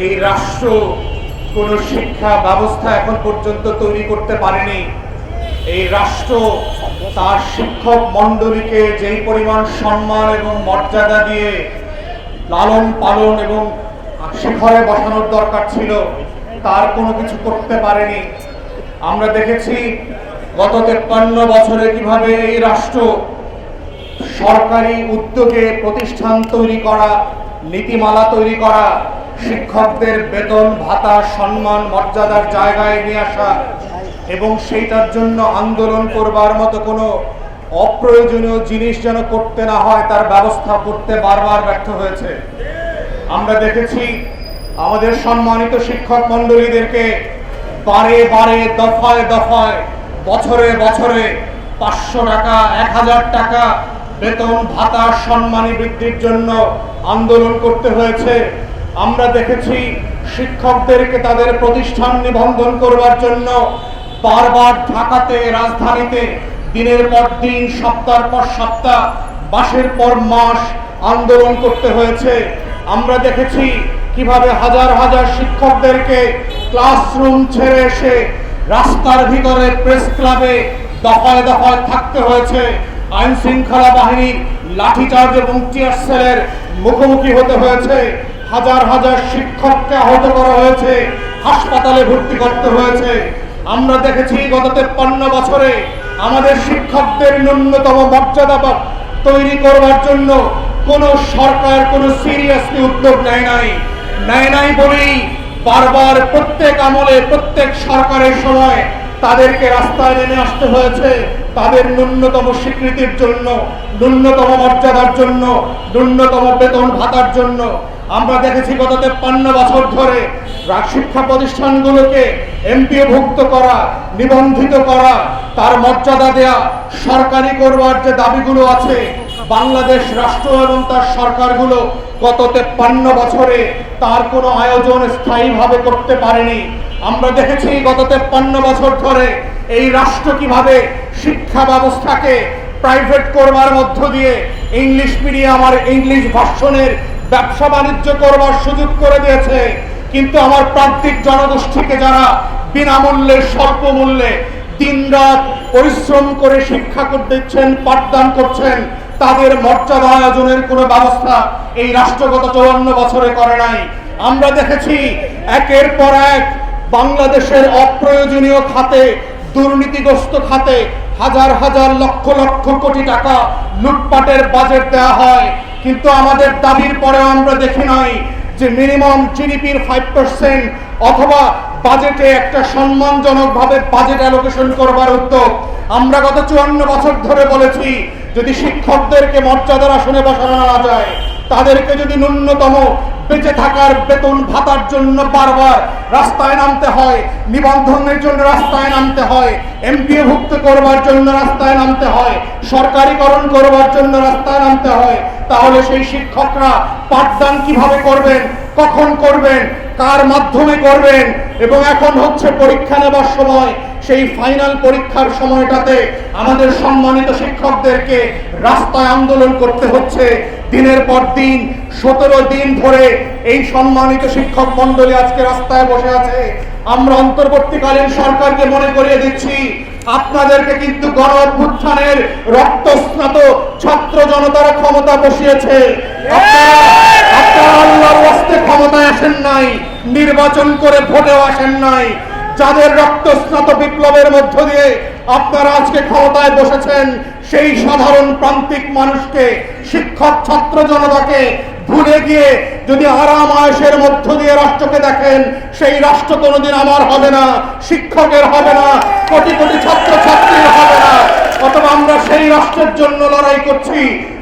এই রাষ্ট্র কোনো শিক্ষা ব্যবস্থা এখন পর্যন্ত তৈরি করতে পারেনি। এই রাষ্ট্র তার শিক্ষক মণ্ডলীকে যেই পরিমাণ সম্মান এবং মর্যাদা দিয়ে লালন পালন এবং শিখরে বসানোর দরকার ছিল, তার কোনো কিছু করতে পারেনি। আমরা দেখেছি গত তেপ্পান্ন বছরে কীভাবে এই রাষ্ট্র সরকারি উদ্যোগে প্রতিষ্ঠান তৈরি করা, নীতিমালা তৈরি করা, শিক্ষকদের বেতন, ভাতা, সম্মান, মর্যাদার জায়গায় নিয়ে আসা এবং সেইটার জন্য আন্দোলন করবার মতো কোনো অপ্রয়োজনীয় জিনিস যেন করতে না হয়, তার ব্যবস্থা করতে বারবার ব্যর্থ হয়েছে। আমরা দেখেছি আমাদের সম্মানিত শিক্ষক মণ্ডলীদেরকে বারে বারে, দফায় দফায়, বছরে বছরে পাঁচশো টাকা, এক হাজার টাকা বেতন, ভাতা, সম্মানী বৃদ্ধির জন্য আন্দোলন করতে হয়েছে। আমরা দেখেছি শিক্ষকদেরকে তাদের প্রতিষ্ঠান নিবন্ধন করবার জন্য বারবার ঢাকাতে, রাজধানীতে দিনের পর দিন সপ্তাহ পর সপ্তাহ, মাসের পর মাস আন্দোলন করতে হয়েছে। আমরা দেখেছি কীভাবে হাজার হাজার শিক্ষকদেরকে ক্লাসরুম ছেড়ে এসে রাস্তার ভিতরে প্রেস ক্লাবে দফায় দফায় থাকতে হয়েছে। আইন শৃঙ্খলা বাহিনীর লাঠিচার্জ এবং টিয়ার সেলের মুখোমুখি হতে হয়েছে। হাজার হাজার শিক্ষককে আহত করা হয়েছে। হাসপাতালে ভর্তি করতে হয়েছে। আমরা দেখেছি গত তেপ্পান্ন বছরে আমাদের শিক্ষকদের ন্যূনতম মর্যাদা তৈরি করবার জন্য কোনো সরকার কোনো সিরিয়াসলি উদ্যোগ নেয় নাই। নেয় নাই বলেই বারবার প্রত্যেক আমলে, প্রত্যেক সরকারের সময় তাদেরকে রাস্তায় নেমে আসতে হয়েছে। তাদের ন্যূনতম স্বীকৃতির জন্য, ন্যূনতম মর্যাদার জন্য, ন্যূনতম বেতন ভাতার জন্য। আমরা দেখেছি গত তেপ্পান্ন বছর ধরে শিক্ষা প্রতিষ্ঠানগুলোকে এমপিওভুক্ত করা, নিবন্ধিত করা, তার মর্যাদা দেয়া সরকারি করবার যে দাবিগুলো আছে, বাংলাদেশ রাষ্ট্র এবং তার সরকারগুলো গত তেপ্পান্ন বছরে তার কোনো আয়োজন স্থায়ীভাবে করতে পারেনি। আমরা দেখেছি গত তেপ্পান্ন বছর ধরে এই রাষ্ট্র কীভাবে শিক্ষা ব্যবস্থাকে প্রাইভেট করবার মধ্য দিয়ে ইংলিশ মিডিয়াম আর ইংলিশ ভার্সনের ব্যবসা বাণিজ্য করবার সুযোগ করে দিয়েছে। কিন্তু আমার প্রান্তিক জনগোষ্ঠীকে যারা বিনামূল্যে স্বল্প মূল্যে দিন রাত পরিশ্রম করে শিক্ষা দিচ্ছেন পাঠদান করছেন, তাদের মর্যাদা আয়োজনের কোনো ব্যবস্থা এই রাষ্ট্রগত চৌয়ান্ন বছরে করে নাই। আমরা দেখেছি একের পর এক বাংলাদেশের অপ্রয়োজনীয় খাতে, দুর্নীতিগ্রস্ত খাতে হাজার হাজার লক্ষ লক্ষ কোটি টাকা লুটপাটের বাজেট দেওয়া হয়। কিন্তু আমাদের দাবির পরেও আমরা দেখি নাই যে মিনিমাম জিডিপির ফাইভ পার্সেন্ট অথবা বাজেটে একটা সম্মানজনকভাবে বাজেট অ্যালোকেশন করবার উদ্যোগ। আমরা গত চুয়ান্ন বছর ধরে বলেছি, যদি শিক্ষকদেরকে মর্যাদার আসনে বসানো না যায় তাদেরকে যদি ন্যূনতম বেঁচে থাকার বেতন ভাতার জন্য বারবার রাস্তায় নামতে হয়, নিবন্ধনের জন্য রাস্তায় নামতে হয় এমপিএ ভুক্ত করবার জন্য রাস্তায় নামতে হয়, সরকারিকরণ করবার জন্য রাস্তায় নামতে হয়, তাহলে সেই শিক্ষকরা পাঠদান কীভাবে করবেন, কখন করবেন, কার মাধ্যমে করবেন, এবং এখন হচ্ছে পরীক্ষা নেবার সময়, সেই ফাইনাল পরীক্ষার সময়টাতে আমাদের সম্মানিত শিক্ষকদেরকে রাস্তায় আন্দোলন করতে হচ্ছে। দিনের পর দিন, সতেরো দিন ধরে এই সম্মানিত শিক্ষক মন্ডলী আজকে রাস্তায় বসে আছে। আমরা অন্তর্বর্তীকালীন সরকারকে মনে করিয়ে দিচ্ছি, আপনাদেরকে কিন্তু গণ অভ্যুত্থানের রক্তস্নাত ছাত্র জনতারা ক্ষমতা বসিয়েছে। আপনারা আল্লাহর ক্ষমতায় আসেন নাই, নির্বাচন করে ভোটেও আসেন নাই। যাদের রক্তস্নাত বিপ্লবের মধ্য দিয়ে আপনারা আজকে ক্ষমতায় বসেছেন, সেই সাধারণ প্রান্তিক মানুষকে, শিক্ষক ছাত্র জনতাকে ভুলে গিয়ে যদি আরাম আয়েসের মধ্য দিয়ে রাষ্ট্রকে দেখেন, সেই রাষ্ট্র কোনোদিন আমার হবে না, শিক্ষকের হবে না, কোটি কোটি ছাত্র ছাত্রীর হবে না। অথবা আমরা সেই রাষ্ট্রের জন্য লড়াই করছি,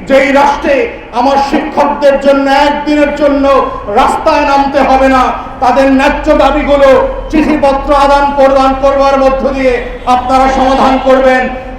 যেই রাষ্ট্রে আমার শিক্ষকদের জন্য একদিনের জন্য রাস্তায় নামতে হবে না তাদের ন্যায্য দাবিগুলো চিঠিপত্র আদান প্রদান করবার মধ্য দিয়ে আপনারা সমাধান করবেন।